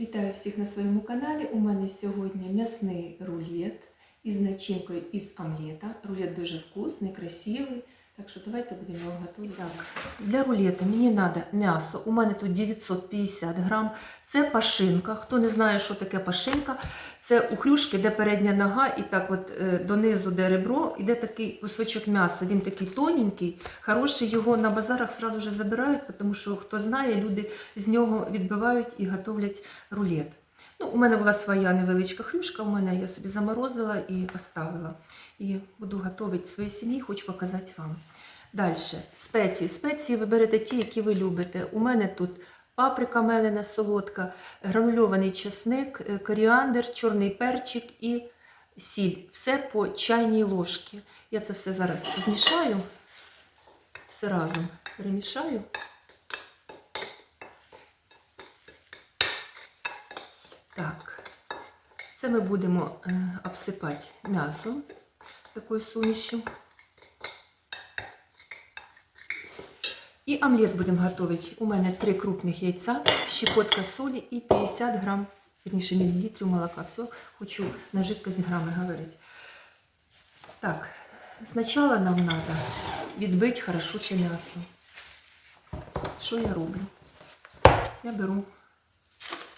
Вітаю всіх на своєму каналі. У мене сьогодні м'ясний рулет із начинкою із омлета. Рулет дуже вкусний, красивий. Так що давайте будемо його готувати. Для рулета мені треба м'ясо. У мене тут 950 грам. Це пашинка. Хто не знає, що таке пашинка, це у хрюшки, де передня нога, і так от е, донизу, де ребро, іде такий кусочок м'яса. Він такий тоненький, хороший. Його на базарах же забирають, тому що хто знає, люди з нього відбивають і готовлять рулет. Ну, у мене була своя невеличка хрюшка, у мене я собі заморозила і поставила. І буду готувати своїй сім'ї, хочу показати вам. Далі, спеції. Спеції ви берете ті, які ви любите. У мене тут паприка мелена солодка, гранульований чесник, е, коріандр, чорний перчик і сіль. Все по чайній ложці. Я це все зараз змішаю, все разом перемішаю. Так, це ми будемо е, обсипати м'ясом такою сумішю. І омлет будемо готувати. У мене три крупних яйця, щепотка солі і 50 грам, верніше мілілітрів молока. Все, хочу на жидкость грами говорити. Так, спочатку нам треба відбити хорошо це м'ясо. Що я роблю? Я беру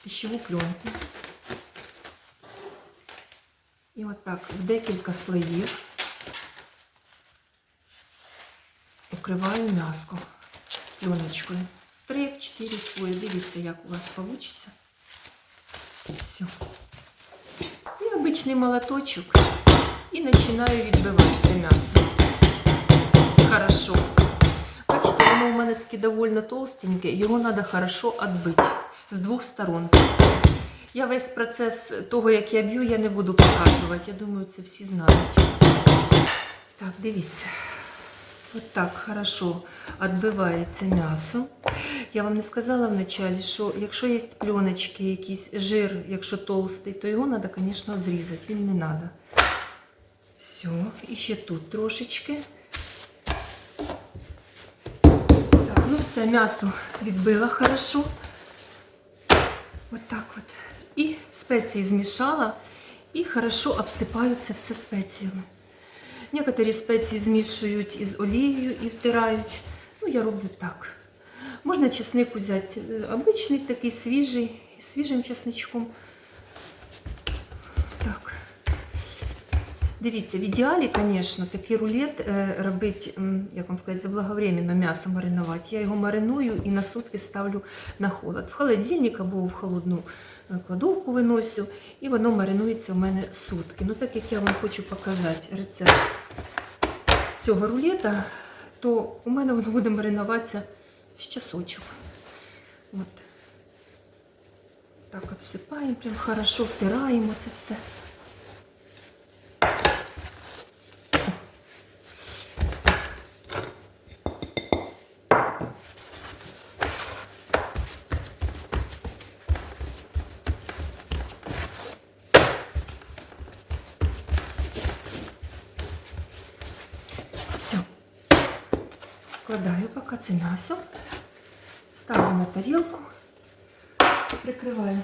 пищеву пленку. І отак в декілька слоїв покриваю м'яско пленочкою. Три-чотири слої. Дивіться, як у вас вийде. Все. І обичний молоточок. І починаю відбивати це м'ясо. Хорошо. Бачите, воно у мене таке доволі толстеньке, його треба хорошо відбити з двох сторон. Я весь процес того, як я б'ю, я не буду показувати. Я думаю, це всі знають. Так, дивіться. От так хорошо відбивається м'ясо. Я вам не сказала вначалі, що якщо є пленочки, якийсь жир, якщо толстий, то його треба, звісно, зрізати. Він не треба. Все, і ще тут трошечки. Так, ну все, м'ясо відбила хорошо. Вот так вот. І спеції змішала і хорошо обсипаю це все спеціями. Некоторі спеції змішують із олією і втирають. Ну, я роблю так. Можна чесник взяти е, обичний, такий свіжий, свіжим чесничком. Так. Дивіться, в ідеалі, звісно, такий рулет е, робити, як вам сказати, заблаговременно м'ясо маринувати. Я його мариную і на сутки ставлю на холод. В холодильник або в холодну е, кладовку виносю, і воно маринується у мене сутки. Ну, так як я вам хочу показати рецепт цього рулета, то у мене воно буде маринуватися з часочок. От. Так обсипаємо, прям хорошо втираємо це все. Складаю поки це м'ясо, ставлю на тарілку, прикриваю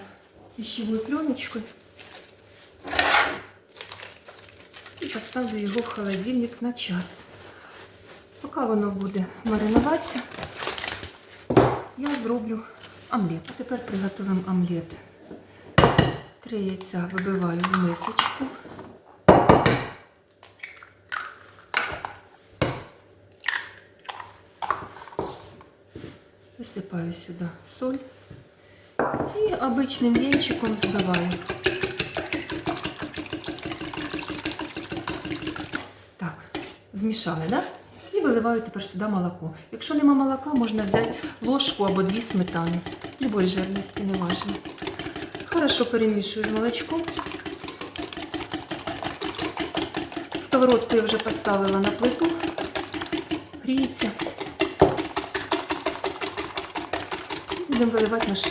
пищевою пленочкою і поставлю його в холодильник на час. Поки воно буде маринуватися, я зроблю омлет. А тепер приготуємо омлет. Три яйця вибиваю в мисочку. Висипаю сюди соль і обичним вінчиком збиваю. Так, змішали, да? І виливаю тепер сюди молоко. Якщо нема молока, можна взяти ложку або дві сметани. Любої жирності, не важно. Хорошо перемішую з молочком. Сковородку я вже поставила на плиту. Гріється. Будемо виливати наш,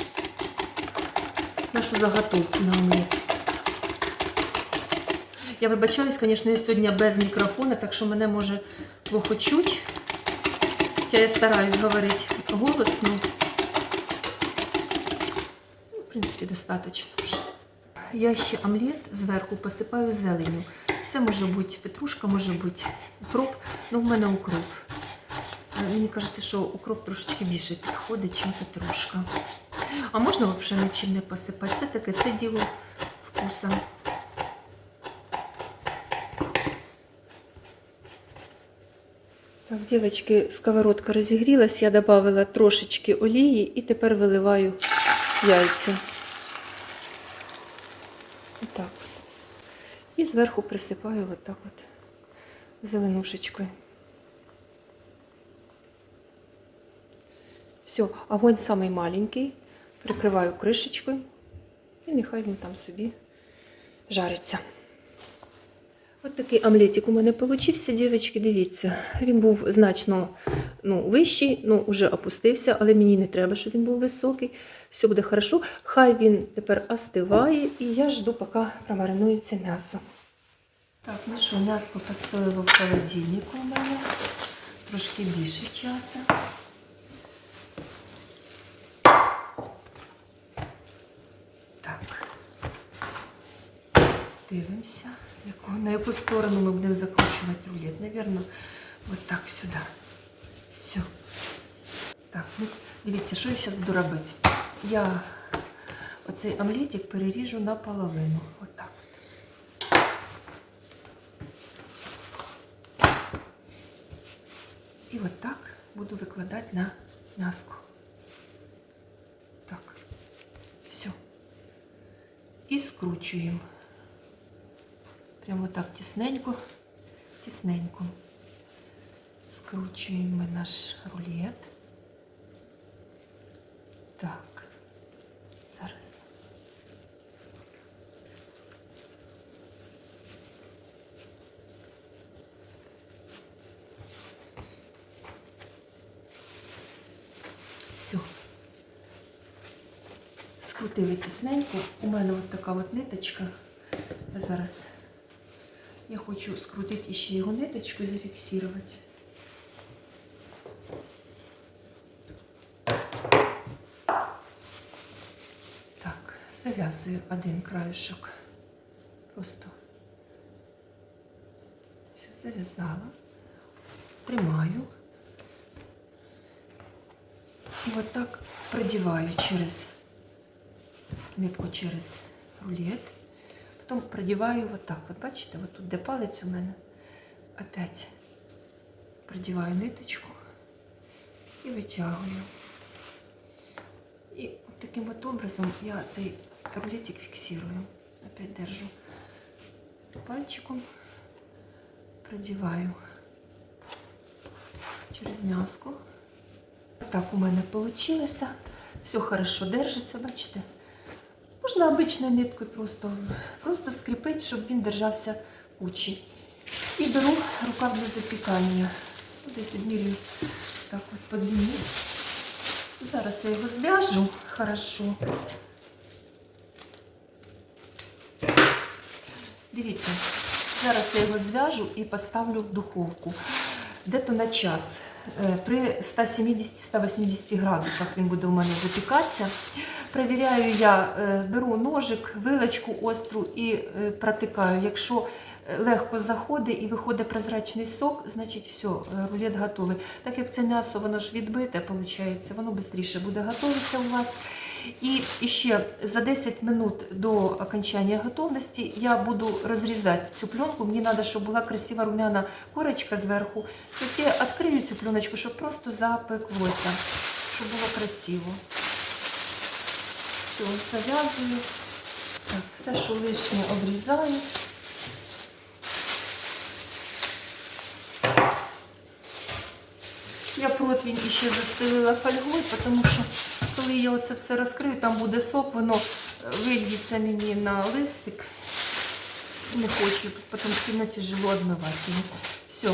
нашу заготовку на омлет. Я вибачаюсь, звісно, я сьогодні без мікрофона, так що мене може плохо чуть. Хоча я стараюсь говорити голосно. В принципі, достатньо вже. Я ще омлет зверху посипаю зеленню. Це може бути петрушка, може бути укроп, ну в мене укроп. Е, Мені кажеться, що укроп трошечки більше підходить, ніж петрушка. А можна взагалі нічим не посипати. Це таке, це діло вкуса. Так, дівчатки, сковородка розігрілась, я додала трошечки олії і тепер виливаю яйця. Отак. І зверху присипаю отак от зеленушечкою. Все, огонь самий маленький. Прикриваю кришечкою і нехай він там собі жариться. От такий омлетик у мене получився, дівчатки, дивіться. Він був значно ну, вищий, ну, вже опустився, але мені не треба, щоб він був високий. Все буде хорошо. Хай він тепер остиває, і я жду, поки промаринується м'ясо. Так, ну що, м'ясо постояло в холодильнику у мене. Трошки більше часу. Дивимося, яку, на яку сторону ми будемо закручувати рулет. Навірно, от так сюди. Все. Так, ну, дивіться, що я зараз буду робити. Я оцей омлетик переріжу наполовину. Отак. От І отак буду викладати на м'яско. Так. Все. І скручуємо. Прямо так тісненько, тісненько. Скручуємо наш рулет. Так. Зараз. Все. Скрутили тісненько. У мене от така от ниточка. Зараз я хочу скрутити ще його ниточку і зафіксувати. Так, зав'язую один краєшок. Просто все зав'язала, тримаю. І отак продіваю через нитку через рулет. Потім продіваю отак. От бачите, от тут де палець у мене. Опять продіваю ниточку і витягую. І от таким от образом я цей рулетик фіксирую. Опять держу пальчиком, продіваю через м'язку. Так у мене вийшло. Все хорошо держиться, бачите? Можна обичною ниткою просто, просто скріпити, щоб він держався кучі. І беру рукав для запікання. Десь відмірюю так от по длині. Зараз я його зв'яжу хорошо. Дивіться, зараз я його зв'яжу і поставлю в духовку. Де-то на час. Е, При 170-180 градусах він буде у мене запікатися. Провіряю я, е, беру ножик, вилочку остру і е, протикаю. Якщо легко заходить і виходить прозрачний сок, значить все, рулет готовий. Так як це м'ясо, воно ж відбите, виходить, воно швидше буде готуватися у вас. І ще за 10 минут до окончання готовності я буду розрізати цю пленку. Мені треба, щоб була красива румяна корочка зверху. Тобто я відкрию цю пленочку, щоб просто запеклося, щоб було красиво. Все, зав'язую. Так, все, що лишнє обрізаю. Я противень іще застелила фольгою, тому що коли я оце все розкрию, там буде сок, воно е, вильється мені на листик. Не хочу, потім сильно тяжело відмивати. Все.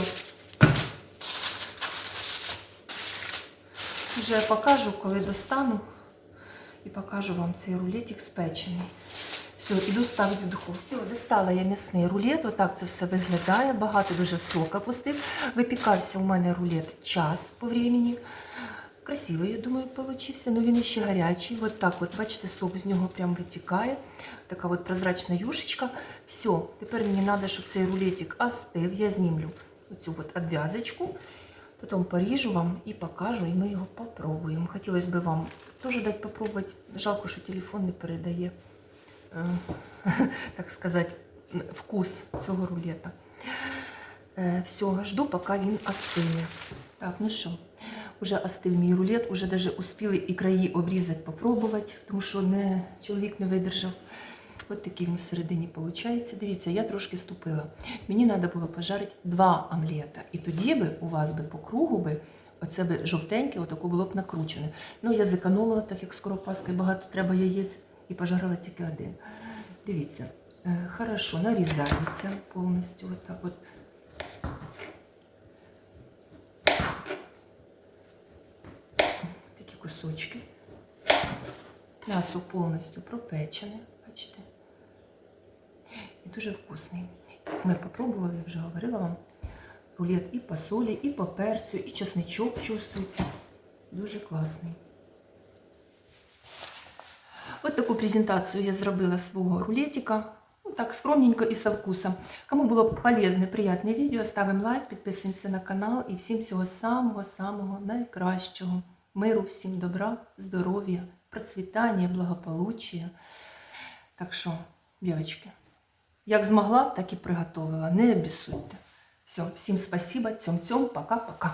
Вже покажу, коли достану. І покажу вам цей рулетик спечений. Все, іду ставити в духовку. Все, достала я м'ясний рулет. Отак це все виглядає. Багато дуже сока пустив. Випікався у мене рулет час по времени. Красивий, я думаю, получився, але він ще гарячий. От так от, бачите, сок з нього прям витікає. Така от прозрачна юшечка. Все, тепер мені треба, щоб цей рулетик остив. Я знімлю оцю от обв'язочку. Потім поріжу вам і покажу, і ми його попробуємо. Хотілося б вам теж дати попробувати. Жалко, що телефон не передає, е, так сказати, вкус цього рулета. Е, Все, жду, поки він остине. Так, ну що, вже остив мій рулет, уже даже успіли і краї обрізати, попробувати, тому що не, чоловік не видержав. Ось такий він всередині виходить. Дивіться, я трошки ступила. Мені треба було пожарити два омлета. І тоді би у вас би по кругу би оце би жовтеньке, отако було б накручене. Ну, я зекономила, так як скоро Пасха багато треба яєць, і пожарила тільки один. Дивіться, е, хорошо, нарізається повністю. Отак от. Кусочки. М'ясо повністю пропечене, бачите. І дуже вкусний. Ми попробували, я вже говорила вам. Рулет і по солі, і по перцю, і чесничок чувствується. Дуже класний. От таку презентацію я зробила свого рулетика. Ну, так, скромненько і со вкусом. Кому було полезне, приятне відео, ставимо лайк, підписуємося на канал і всім всього самого-самого найкращого. Миру, всім добра, здоров'я, процвітання, благополуччя. Так що, дівчатки, як змогла, так і приготовила. Не обісуйте. Все, всім спасибо, цьом-цьом, пока-пока.